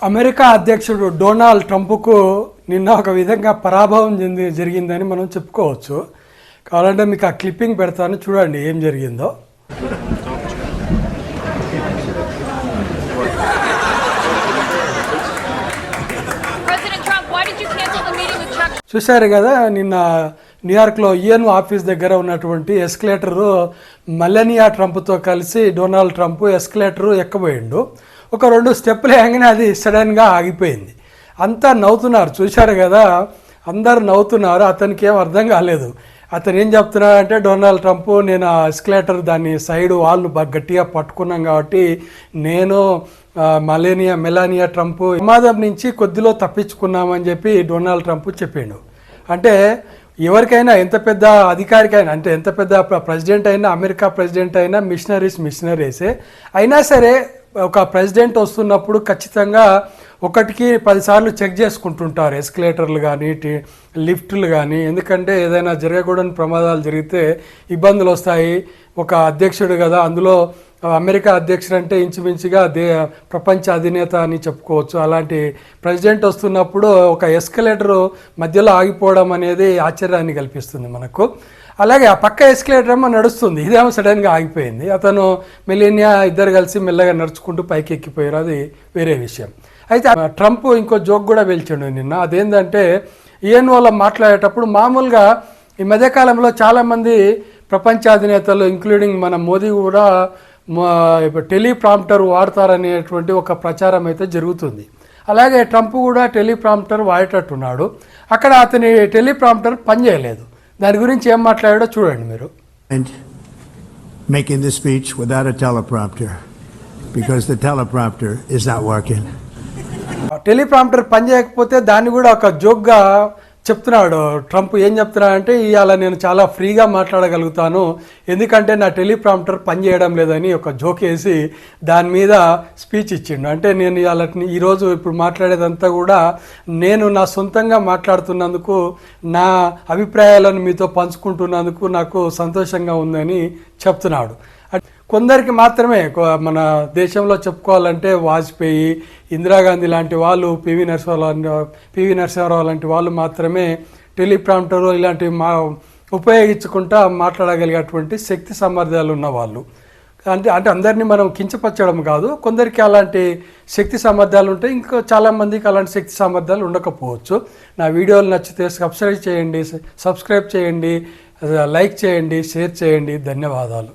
America అధ్యక్షుడు Donald ట్రంప్కు నిన్న ఒక విధంగా పరాభవం చెంది జరిగిందని మనం చెప్పుకోవచ్చు. కావాలంటే మీకు ఆ క్లిప్పింగ్ పెడతాను. చూడండి ఏం జరిగిందో. చూశారు కదా నిన్న న్యూయార్క్లో ఈఎన్ ఆఫీస్ దగ్గర ఉన్నటువంటి ఎస్కలేటరు మలనియా ట్రంప్తో కలిసి డొనాల్డ్ ట్రంప్ ఎస్కలేటరు ఎక్కబోయిండు. ఒక రెండు స్టెప్పులు వేయగానే అది సడన్గా ఆగిపోయింది. అంతా నవ్వుతున్నారు. చూశారు కదా? అందరు నవ్వుతున్నారు. అతనికి ఏం అర్థం కాలేదు. అతను ఏం చెప్తున్నాడంటే డొనాల్డ్ ట్రంప్ నేను ఆ ఎస్కలేటర్ దాన్ని సైడ్ వాళ్ళు బాగా గట్టిగా పట్టుకున్నాం కాబట్టి నేను మలేనియా మెలానియా ట్రంప్ ప్రమాదం నుంచి కొద్దిలో తప్పించుకున్నామని చెప్పి డొనాల్డ్ ట్రంప్ చెప్పిండు. అంటే ఎవరికైనా ఎంత పెద్ద అధికారికైనా అంటే ఎంత పెద్ద ప్రెసిడెంట్ అయినా అమెరికా ప్రెసిడెంట్ అయినా మిషనరీస్ మిషనరీసే. అయినా సరే ఒక ప్రెసిడెంట్ వస్తున్నప్పుడు ఖచ్చితంగా ఒకటికి పదిసార్లు చెక్ చేసుకుంటుంటారు ఎస్కలేటర్లు కానీ లిఫ్ట్లు కానీ ఎందుకంటే ఏదైనా జరగకూడని ప్రమాదాలు జరిగితే ఇబ్బందులు వస్తాయి. ఒక అధ్యక్షుడు కదా అందులో అమెరికా అధ్యక్షుడు అంటే ఇంచుమించుగా దే ప్రపంచ అధినేత అని చెప్పుకోవచ్చు. అలాంటి ప్రెసిడెంట్ వస్తున్నప్పుడు ఒక ఎస్కలేటర్ మధ్యలో ఆగిపోవడం అనేది ఆశ్చర్యాన్ని కల్పిస్తుంది మనకు. అలాగే ఆ పక్క ఎస్కలేటర్ అమ్మ నడుస్తుంది. ఇదేమో సడన్గా ఆగిపోయింది. అతను మెలీనియా ఇద్దరు కలిసి మెల్లగా నడుచుకుంటూ పైకి ఎక్కిపోయారు అది వేరే విషయం. అయితే ట్రంప్ ఇంకో జోక్ కూడా వెళ్చాడు నిన్న. అదేంటంటే ఈఎన్ వాళ్ళ మాట్లాడేటప్పుడు మామూలుగా ఈ మధ్యకాలంలో చాలామంది ప్రపంచ అధినేతలు ఇంక్లూడింగ్ మన మోదీ కూడా టెలిప్రాంప్టర్ వాడతారనేటువంటి ఒక ప్రచారం అయితే జరుగుతుంది. అలాగే ట్రంప్ కూడా టెలిప్రాంప్టర్ వాడేటట్టున్నాడు. అక్కడ అతని టెలిప్రాంప్టర్ పనిచేయలేదు. దాని గురించి ఏం మాట్లాడాడో చూడండి మీరు making this speech without a teleprompter because the teleprompter is not working. Teleprompter పనిచేయకపోతే దాన్ని కూడా ఒక జోక్గా చెప్తున్నాడు. ట్రంప్ ఏం చెప్తున్నాడంటే ఇవాళ నేను చాలా ఫ్రీగా మాట్లాడగలుగుతాను. ఎందుకంటే నా టెలిప్రాంప్టర్ పనిచేయడం లేదని ఒక జోక్ వేసి దాని మీద స్పీచ్ ఇచ్చిండు. అంటే నేను ఇవాళ ఈరోజు ఇప్పుడు మాట్లాడేదంతా కూడా నేను నా సొంతంగా మాట్లాడుతున్నందుకు నా అభిప్రాయాలను మీతో పంచుకుంటున్నందుకు నాకు సంతోషంగా ఉందని చెప్తున్నాడు. కొందరికి మాత్రమే మన దేశంలో చెప్పుకోవాలంటే వాజ్పేయి ఇందిరాగాంధీ లాంటి వాళ్ళు పివి నరసింహారావు పివి నరసింహారావు లాంటి వాళ్ళు మాత్రమే టెలిప్రాంటర్ ఇలాంటివి మా ఉపయోగించుకుంటా మాట్లాడగలిగేటువంటి శక్తి సామర్థ్యాలు ఉన్న వాళ్ళు. అంటే అంటే అందరినీ మనం కించపరచడం కాదు కొందరికి అలాంటి శక్తి సామర్థ్యాలు ఉంటాయి ఇంకా చాలామందికి అలాంటి శక్తి సామర్థ్యాలు ఉండకపోవచ్చు. నా వీడియోలు నచ్చితే సబ్స్క్రైబ్ చేయండి సబ్స్క్రైబ్ చేయండి లైక్ చేయండి షేర్ చేయండి. ధన్యవాదాలు.